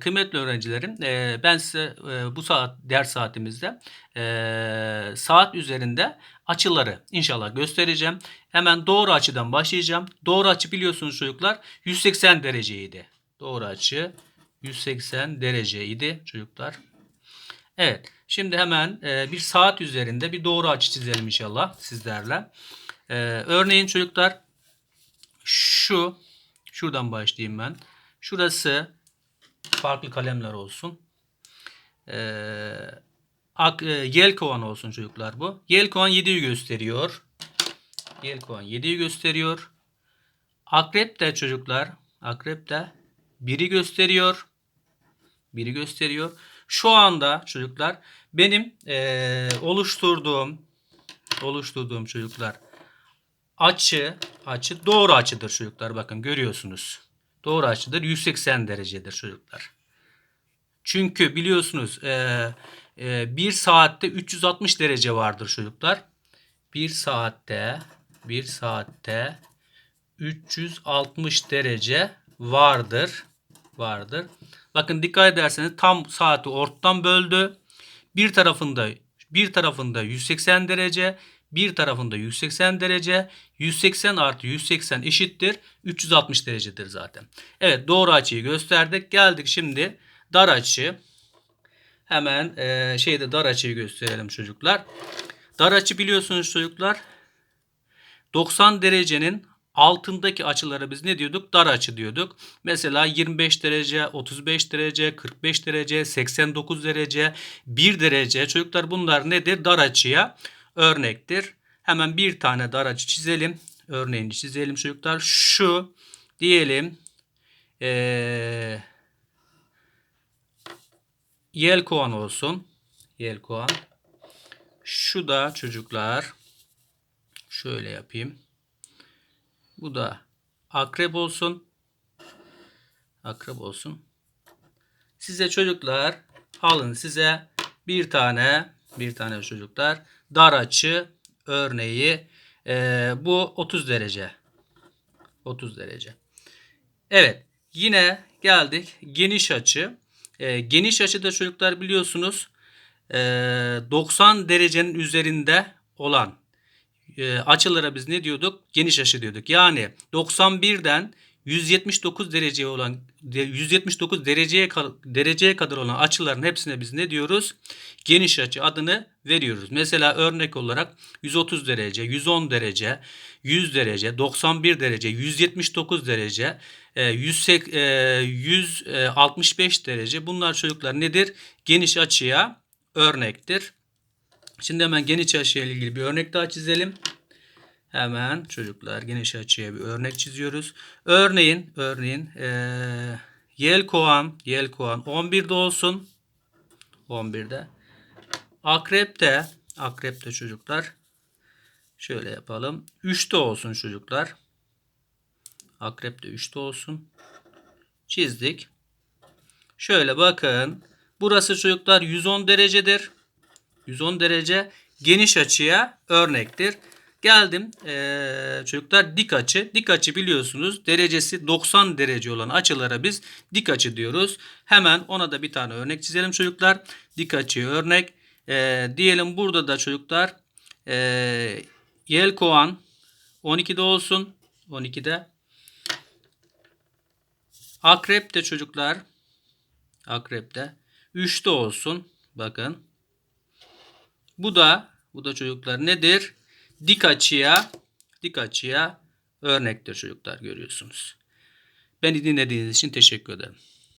Kıymetli öğrencilerim, ben size, bu saat ders saatimizde, saat üzerinde açıları inşallah göstereceğim. Hemen doğru açıdan başlayacağım. Doğru açı biliyorsunuz çocuklar 180 dereceydi. Doğru açı 180 dereceydi çocuklar. Evet. Şimdi hemen bir saat üzerinde bir doğru açı çizelim inşallah sizlerle. Örneğin çocuklar şu şuradan başlayayım ben. Şurası farklı kalemler olsun. Ee, ak, e, yelkovan olsun çocuklar bu. Yelkovan 7'yi gösteriyor. Yelkovan 7'yi gösteriyor. Akrep de çocuklar. Akrep de 1'i gösteriyor. 1'i gösteriyor. Şu anda çocuklar benim eee, oluşturduğum oluşturduğum çocuklar açı açı doğru açıdır çocuklar. Bakın görüyorsunuz. Doğru açıdır. 180 derecedir çocuklar. Çünkü biliyorsunuz eee, eee, bir saatte 360 derece vardır çocuklar. Bir saatte bir saatte 360 derece vardır. Vardır. Bakın dikkat ederseniz tam saati ortadan böldü. Bir tarafında bir tarafında 180 derece, bir tarafında 180 derece. 180 artı 180 eşittir 360 derecedir zaten. Evet doğru açıyı gösterdik. Geldik şimdi dar açı. Hemen eee, şeyde dar açıyı gösterelim çocuklar. Dar açı biliyorsunuz çocuklar 90 derecenin altındaki açılara biz ne diyorduk? Dar açı diyorduk. Mesela 25 derece, 35 derece, 45 derece, 89 derece, 1 derece. Çocuklar bunlar nedir? Dar açıya örnektir. Hemen bir tane dar açı çizelim. Örneğini çizelim çocuklar. Şu diyelim eee yelkovan olsun. Yelkovan. Şu da çocuklar şöyle yapayım. Bu da akrep olsun. Akrep olsun. Size çocuklar alın size bir tane bir tane çocuklar dar açı örneği Ee, bu 30 derece. 30 derece. Evet. Yine geldik geniş açı. Ee, geniş açıda çocuklar biliyorsunuz ee, 90 derecenin üzerinde olan e, açılara biz ne diyorduk? Geniş açı diyorduk. Yani 91'den 179 dereceye olan de- 179 dereceye dereceye kadar olan açıların hepsine biz ne diyoruz? Geniş açı adını veriyoruz. Mesela örnek olarak 130 derece, 110 derece, 100 derece, 91 derece, 179 derece, e, 100, e, 165 derece. Bunlar çocuklar nedir? Geniş açıya örnektir. Şimdi hemen geniş açıyla ilgili bir örnek daha çizelim. Hemen çocuklar geniş açıya bir örnek çiziyoruz. Örneğin örneğin eee yelkoğan yelkoğan 11'de olsun. 11'de. Akrepte akrepte çocuklar şöyle yapalım. 3'te olsun çocuklar. Akrepte 3'te olsun. Çizdik. Şöyle bakın. Burası çocuklar 110 derecedir. 110 derece geniş açıya örnektir. Geldim eee, çocuklar dik açı. Dik açı biliyorsunuz derecesi 90 derece olan açılara biz dik açı diyoruz. Hemen ona da bir tane örnek çizelim çocuklar. Dik açı örnek. Eee, diyelim burada da çocuklar eee yelkoğan 12'de olsun. 12'de. Akrep de çocuklar. Akrep de 3'te olsun. Bakın. Bu da bu da çocuklar nedir? Dik açıya dik açıya örnektir çocuklar görüyorsunuz. Beni dinlediğiniz için teşekkür ederim.